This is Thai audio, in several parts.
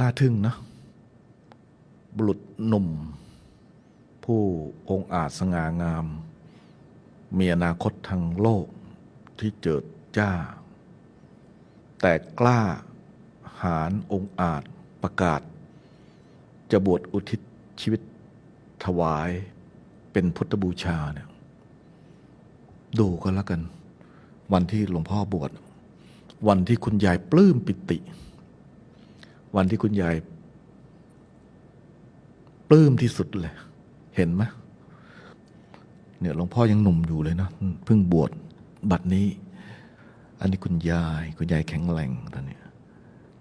น่าทึ่งนะ บุรุษหนุ่ม ผู้องค์อาจสง่างาม มีอนาคตทางโลกที่เจิดจ้า แต่กล้าหาญองค์อาจประกาศ จะบวชอุทิศชีวิตถวายเป็นพุทธบูชาเนี่ยดูก็แล้วกัน วันที่หลวงพ่อ บวชวันที่คุณยายปลื้มปิติ วันที่คุณยายปลื้มที่สุดเลย เห็นไหมเนี่ยหลวงพ่อยังหนุ่มอยู่เลยนะเพิ่งบวชบัดนี้ อันนี้คุณยาย คุณยายแข็งแรงตอนนี้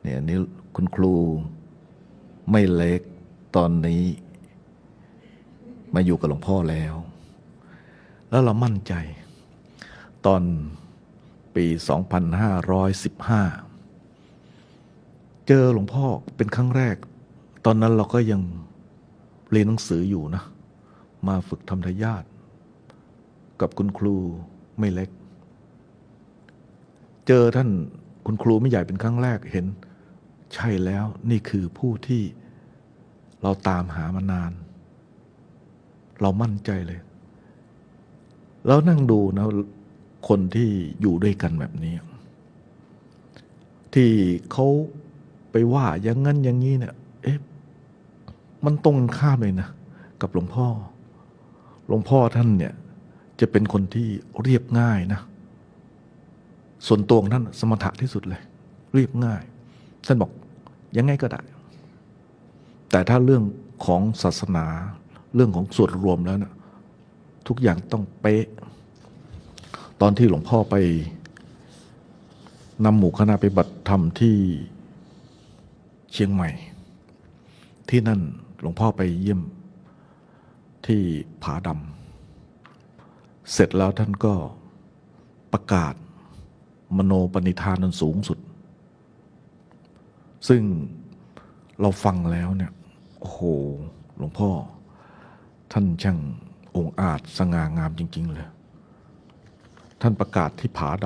เนี่ยอันนี้คุณครูไม่เล็กตอนนี้ มาอยู่กับหลวงพ่อแล้ว แล้วเรามั่นใจ ตอนปี 2515 เจอหลวงพ่อเป็นครั้งแรก ตอนนั้นเราก็ยังเรียนหนังสืออยู่นะ มาฝึกทำทายาทกับคุณครูไม่เล็ก เจอท่านคุณครูไม่ใหญ่เป็นครั้งแรกเห็น ใช่แล้วนี่คือผู้ที่เราตามหามานาน เรามั่นใจเลย แล้วนั่งดูนะคนที่อยู่ด้วยกันแบบนี้ ที่เขา ไปว่าอย่างนั้นอย่างนี้เนี่ย เอ๊ะ มันตรงข้ามเลยนะ กับหลวงพ่อ หลวงพ่อท่านเนี่ย จะเป็นคนที่เรียบง่ายนะ ส่วนตัวของท่านสมถะที่สุดเลย เรียบง่าย ท่านบอกยังไงก็ได้ แต่ถ้าเรื่องของศาสนาเรื่องของส่วนรวมแล้วนะทุกอย่างต้องเป๊ะ ตอนที่หลวงพ่อไปนำหมู่คณะไปบัติธรรมที่ เชียงใหม่ ที่นั่นหลวงพ่อไปเยี่ยมที่ผาดำเสร็จแล้วท่านก็ประกาศมโนปณิธานนันสูงสุด ซึ่งเราฟังแล้วเนี่ยโอ้โหหลวงพ่อ ท่านช่างองอาจสง่างามจริง ๆ เลย ท่านประกาศที่ผาด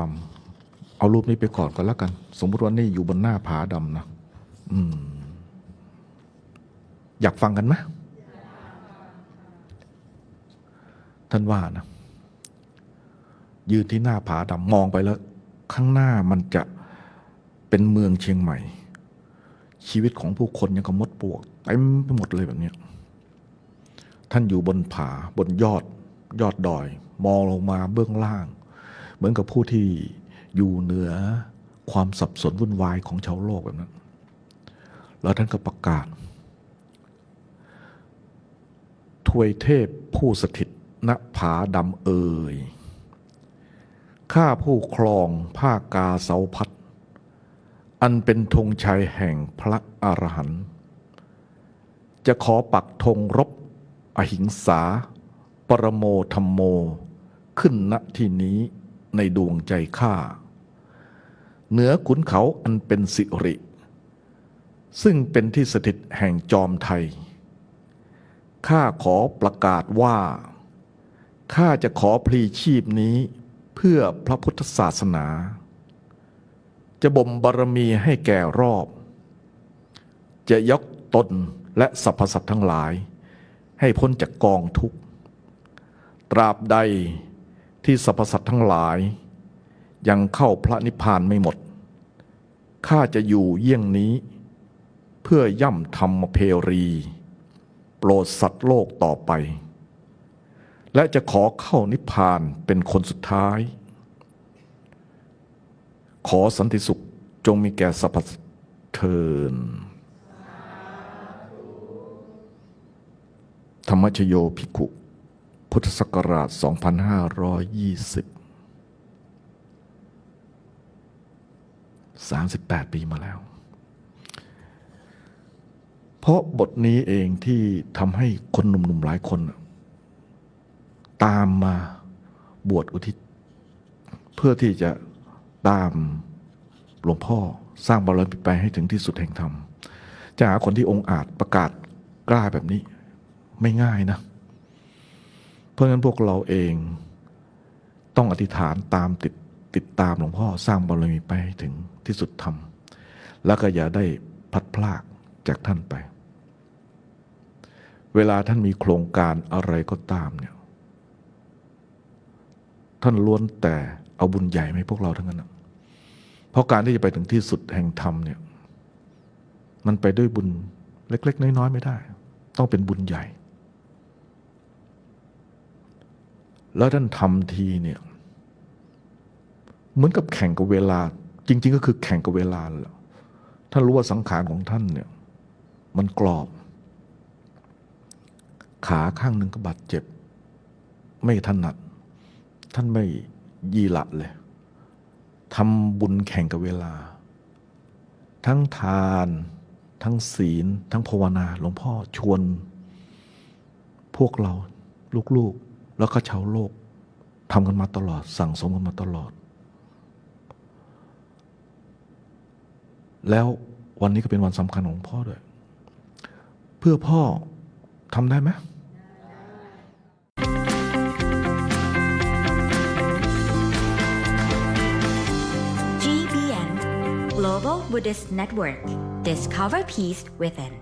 ำเอารูปนี้ไปก่อนก็แล้วกัน สมมติว่านี่อยู่บนหน้าผาดำนะ อยากฟังกันไหมท่านว่านะ ยืนที่หน้าผาดำมองไปแล้ว ข้างหน้ามันจะเป็นเมืองเชียงใหม่ ชีวิตของผู้คนยังกับมดปลวกเต็มไปหมดเลยแบบนี้ท่านอยู่บนผาบนยอด ยอดดอย มองลงมาเบื้องล่าง เหมือนกับผู้ที่อยู่เหนือความสับสนวุ่นวายของชาวโลกแบบนั้น แล้วท่านก็ประกาศทวยเทพผู้สถิตณผาดำเอ่ย ข้าผู้ครองผ้ากาเสาพัด อันเป็นธงชัยแห่งพระอรหันต์ จะขอปักธงรบ อหิงสา ปรโมธรรมโม ขึ้นณที่นี้ในดวงใจข้า เหนือขุนเขาอันเป็นสิริ ซึ่งเป็นที่สถิตแห่งจอมไทย ข้าขอประกาศว่า ข้าจะขอพลีชีพนี้เพื่อพระพุทธศาสนา จะบ่มบารมีให้แก่รอบ จะยกตนและสรรพสัตว์ทั้งหลาย ให้พ้นจากกองทุกข์ ตราบใดที่สรรพสัตว์ทั้งหลาย ยังเข้าพระนิพพานไม่หมด ข้าจะอยู่เยี่ยงนี้ เพื่อย่ำธรรมเพรี โปรดสัตว์โลกต่อไป และจะขอเข้านิพพานเป็นคนสุดท้าย ขอสันติสุขจงมีแก่สรรพสัตว์เทินธรรมชโยภิกขุ พุทธศักราช 2520 38 ปีมาแล้ว ราะบทนี้เองที่ทำให้คนหนุ่มๆหลายคน ตามมาบวชอุทิศ เพื่อที่จะตามหลวงพ่อสร้างบารมีไปให้ถึงที่สุดแห่งธรรม จะหาคนที่องค์อาจประกาศกล้าแบบนี้ไม่ง่ายนะ เพราะฉะนั้นพวกเราเองต้องอธิษฐานตามติดติดตามหลวงพ่อสร้างบารมีไปให้ถึงที่สุดธรรม แล้วก็อย่าได้พัดพรากจากท่านไป เวลาท่านมีโครงการอะไรก็ตามเนี่ย ท่านล้วนแต่เอาบุญใหญ่มาให้พวกเราทั้งนั้นนะเพราะการที่จะไปถึงที่สุดแห่งธรรมเนี่ย มันไปด้วยบุญเล็ก ๆ น้อย ๆ ไม่ได้ ต้องเป็นบุญใหญ่ แล้วท่านทำทีเนี่ย เหมือนกับแข่งกับเวลา จริง ๆ ก็คือแข่งกับเวลาแหละท่านรู้ว่าสังขารของท่านเนี่ย มันกรอบ ขาข้างหนึ่งก็บาดเจ็บ ไม่ถนัด ท่านไม่ยีหละเลยทำบุญแข่งกับเวลา ทั้งทาน ทั้งศีล ทั้งภาวนาหลวงพ่อชวน พวกเราลูกๆ แล้วก็ชาวโลกทำกันมาตลอด สั่งสมกันมาตลอด แล้ววันนี้ก็เป็นวันสำคัญของพ่อด้วย เพื่อพ่อ ทำได้ไหม GBN Global Buddhist Network Discover Peace Within